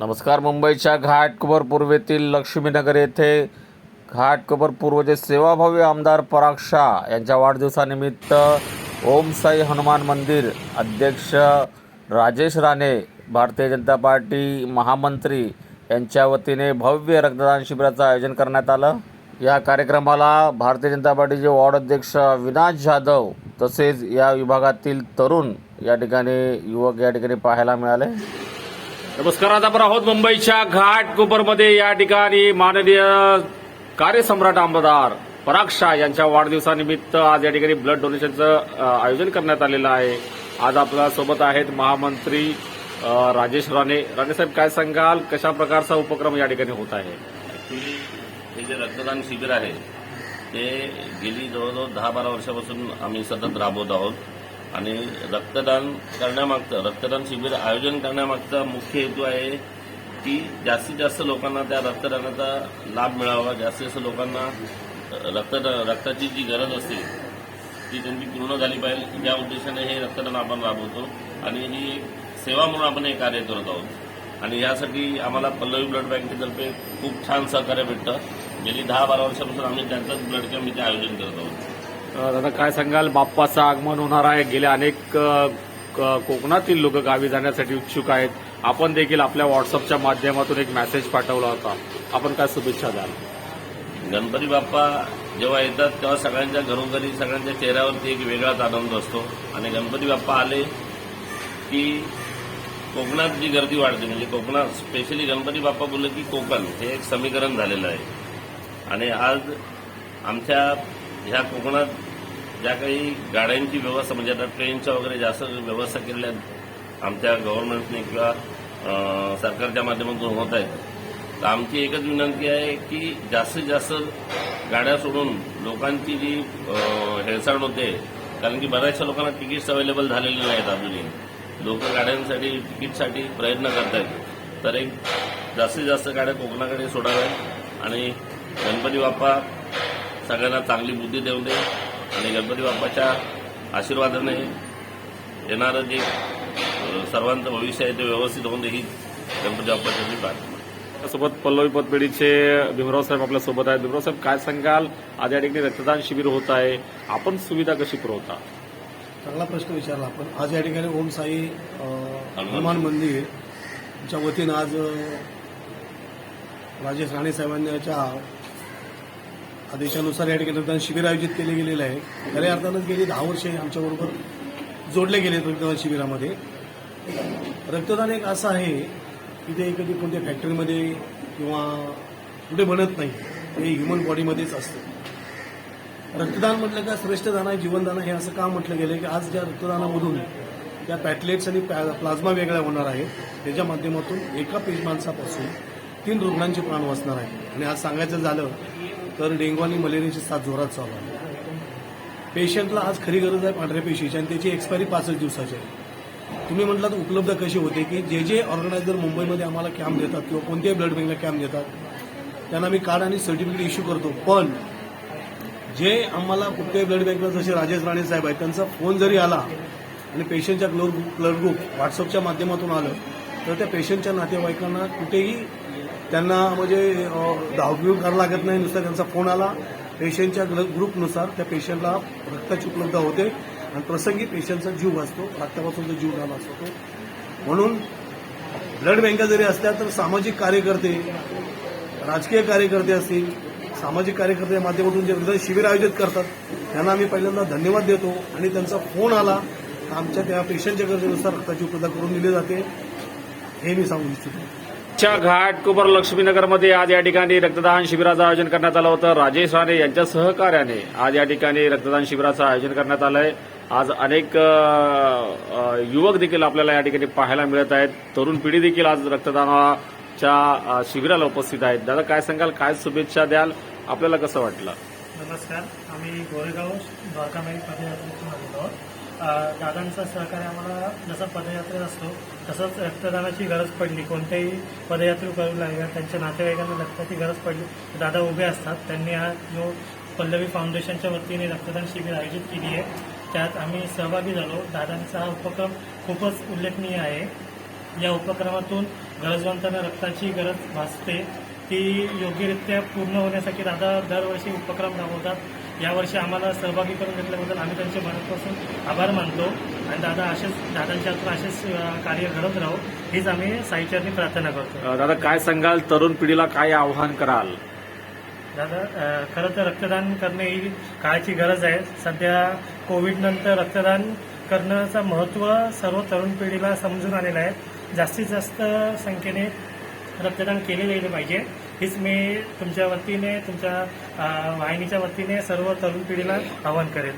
नमस्कार मुंबईच्या घाटकोपर पूर्वेतील लक्ष्मीनगर येथे घाटकोपर पूर्वचे सेवाभावी आमदार पराग शाह यांच्या वाढदिवसानिमित्त ओम साई हनुमान मंदिर अध्यक्ष राजेश राणे भारतीय जनता पार्टी महामंत्री यांच्या वतीने भव्य रक्तदान शिबिराचं आयोजन करण्यात आलं. या कार्यक्रमाला भारतीय जनता पार्टीचे वॉर्ड अध्यक्ष विनाश जाधव तसेच या विभागातील तरुण या ठिकाणी युवक या ठिकाणी पाहायला मिळाले. नमस्कार आता आपण आहोत मुंबईच्या घाटकोपरमध्ये या ठिकाणी माननीय कार्यसम्राट आमदार पराग शाह यांच्या वाढदिवसानिमित्त आज या ठिकाणी ब्लड डोनेशनचं आयोजन करण्यात आलेलं आहे. आज आपल्यासोबत आहेत महामंत्री राजेश राणे. राणे साहेब काय सांगाल? कशा प्रकारचा उपक्रम या ठिकाणी होत आहे? ऍक्च्युली हे जे रक्तदान शिबिर आहे ते गेली जवळजवळ दहा बारा वर्षापासून आम्ही सतत राबवत आहोत. आणि रक्तदान करण्यामागचं रक्तदान शिबिर आयोजन करण्यामागचा मुख्य हेतू आहे की जास्तीत जास्त लोकांना त्या रक्तदानाचा लाभ मिळावा. जास्तीत जास्त लोकांना रक्त रक्ताची जी गरज असते ती त्यांची पूर्ण झाली पाहिजे. या उद्देशाने हे रक्तदान आपण राबवतो आणि ही एक सेवा म्हणून आपण हे कार्य करत आहोत. आणि यासाठी आम्हाला पल्लवी ब्लड बँकेतर्फे खूप छान सहकार्य भेटतं. गेली दहा बारा वर्षापासून आम्ही त्यांचंच ब्लड कॅम्प इथे आयोजन करत आहोत. दादा काय सांगाल? बाप्पाचं आगमन होणार आहे. गेले अनेक क- कोकणातील लोक गावी जाण्यासाठी उत्सुक आहेत. आपण देखील आपल्या व्हॉट्सअपच्या माध्यमातून एक मेसेज पाठवला होता. आपण काय शुभेच्छा द्याल? गणपती बाप्पा जेव्हा येतात तेव्हा सगळ्यांच्या घरोघरी सगळ्यांच्या चेहऱ्यावरती एक वेगळाच आनंद असतो. आणि गणपती बाप्पा आले की कोकणात जी गर्दी वाढते म्हणजे कोकणात स्पेशली गणपती बाप्पा बोलले की कोकण हे एक समीकरण झालेलं आहे. आणि आज आमच्या ह्या कोकणात ज्या काही गाड्यांची व्यवस्था म्हणजे आता ट्रेनच्या वगैरे जास्त व्यवस्था केलेल्या आहेत आमच्या गव्हर्नमेंटने किंवा सरकारच्या माध्यमातून होत आहेत. तर आमची एकच विनंती आहे की जास्तीत जास्त गाड्या सोडून लोकांची जी हेळसाळ होते कारण की बऱ्याचशा लोकांना तिकीट्स अवेलेबल झालेले नाहीत अजूनही. लोक गाड्यांसाठी तिकीटसाठी प्रयत्न करत आहेत तर एक जास्तीत जास्त गाड्या कोकणाकडे सोडाव्यात आणि गणपती बाप्पा सगळ्यांना चांगली बुद्धी देऊ दे आणि गणपती बाप्पाच्या आशीर्वादाने येणारं जे सर्वांचं भविष्य आहे ते व्यवस्थित होऊन दे ही गणपती बाप्पाच्या मी प्रार्थना सोबत पल्लवी पतपेढीचे भीमराव साहेब आपल्यासोबत आहेत. भीमराव साहेब काय सांगाल? आज या ठिकाणी रक्तदान शिबिर होत आहे. आपण सुविधा कशी पुरवता? चांगला प्रश्न विचारला आपण. आज या ठिकाणी ओम साई हनुमान मंदिर. च्या वतीनं आज राजेश राणे साहेबांच्या आदेशानुसार या ठिकाणी रक्तदान शिबिर आयोजित केले गेलेलं आहे. खऱ्या अर्थानंच गेली दहा वर्षे आमच्याबरोबर जोडले गेले रक्तदान शिबिरामध्ये. रक्तदान एक असं आहे की ते कधी कोणत्या फॅक्टरीमध्ये किंवा कुठे बनत नाही ते ह्युमन बॉडीमध्येच असतं. रक्तदान म्हटलं का श्रेष्ठ दान आहे जीवनदान आहे हे असं का म्हटलं गेलं की आज ज्या रक्तदानामधून त्या पॅटलेट्स आणि प्ला- प्लाझ्मा वेगळ्या होणार आहेत त्याच्या माध्यमातून एका पेज माणसापासून तीन रुग्णांचे प्राण वाचणार आहे आणि आज सांगायचं झालं तर डेंग्यू आणि मलेरियाची साथ जोरात चालू आहे. पेशंटला आज खरी गरज आहे पांढऱ्या पेशीची आणि त्याची एक्सपायरी पाचच दिवसाची. आहे तुम्ही म्हटलात उपलब्ध कशी होते की जे जे ऑर्गनायझर मुंबईमध्ये आम्हाला कॅम्प देतात किंवा कोणत्याही ब्लड बँकला कॅम्प देतात त्यांना मी कार्ड आणि सर्टिफिकेट इश्यू करतो. पण जे आम्हाला कुठल्याही ब्लड बँकला जसे राजेश राणे साहेब आहेत त्यांचा फोन जरी आला आणि पेशंटच्या ब्लड ग्रुप व्हॉट्सअपच्या माध्यमातून आलं तर त्या पेशंटच्या नातेवाईकांना कुठेही त्यांना म्हणजे धावपीव करावं लागत नाही नुसता त्यांचा फोन आला. पेशंटच्या ग्रुपनुसार त्या पेशंटला रक्ताची उपलब्ध होते. आणि प्रसंगी पेशंटचा जीव वाचतो रक्तापासून जीव झाला असतो म्हणून ब्लड बँका जरी असल्या तर सामाजिक कार्यकर्ते राजकीय कार्यकर्ते असतील सामाजिक कार्यकर्त्या माध्यमातून जे रक्तदान शिबिर आयोजित करतात त्यांना आम्ही पहिल्यांदा धन्यवाद देतो. आणि त्यांचा फोन आला तर आमच्या त्या पेशंटच्या गरजेनुसार रक्ताची उपलब्धता करून दिली जाते. हे मी सांगू इच्छितो. च्या कुबर लक्ष्मीनगरमध्ये आज या ठिकाणी रक्तदान शिबिराचं आयोजन करण्यात आलं होतं. राजेश राणे यांच्या सहकार्याने आज या ठिकाणी रक्तदान शिबिराचं आयोजन करण्यात आलं आहे आज अनेक युवक देखील आपल्याला या ठिकाणी पाहायला मिळत आहेत. तरुण पिढी देखील आज रक्तदानाच्या शिबिराला उपस्थित आहेत. दादा काय सांगाल? काय शुभेच्छा द्याल? आपल्याला कसं वाटलं? नमस्कार. आम्ही गोरेगाव द्वारकामाई पदयात्रेतून आलेलो आहोत. दादांचा सहकार्य आम्हाला जसा पदयात्रेत असतो तसंच रक्तदानाची गरज पडली. कोणत्याही पदयात्रे करू लागल्या त्यांच्या नातेवाईकांना रक्ताची गरज पडली दादा उभे असतात. त्यांनी हा जो पल्लवी फाउंडेशनच्या वतीने रक्तदान शिबिर आयोजित केली आहे त्यात आम्ही सहभागी झालो. दादांचा हा उपक्रम खूपच उल्लेखनीय आहे. या उपक्रमातून गरजवंतांना रक्ताची गरज भासते. ती योग्यरित्या पूर्ण होण्यासाठी दादा दरवर्षी उपक्रम राबवतात. यावर्षी आम्हाला सहभागी करून घेतल्याबद्दल आम्ही त्यांचे मनापासून आभार मानतो. आणि दादा असेच दादांच्या हातून असेच कार्य घडत राहू हीच आम्ही साईचरणी प्रार्थना करतो. दादा काय सांगाल? तरुण पिढीला काय आव्हान कराल? दादा खरं तर रक्तदान करणे ही काळाची गरज आहे. सध्या कोविड नंतर रक्तदान करण्याचं महत्त्व सर्व तरुण पिढीला समजून आलेलं आहे. जास्तीत जास्त संख्येने रक्तदान केले गेले पाहिजे. हीच मी तुमच्या वतीने तुमच्या वाहिनीच्या वतीने सर्व तरुण पिढीला आवाहन करेन.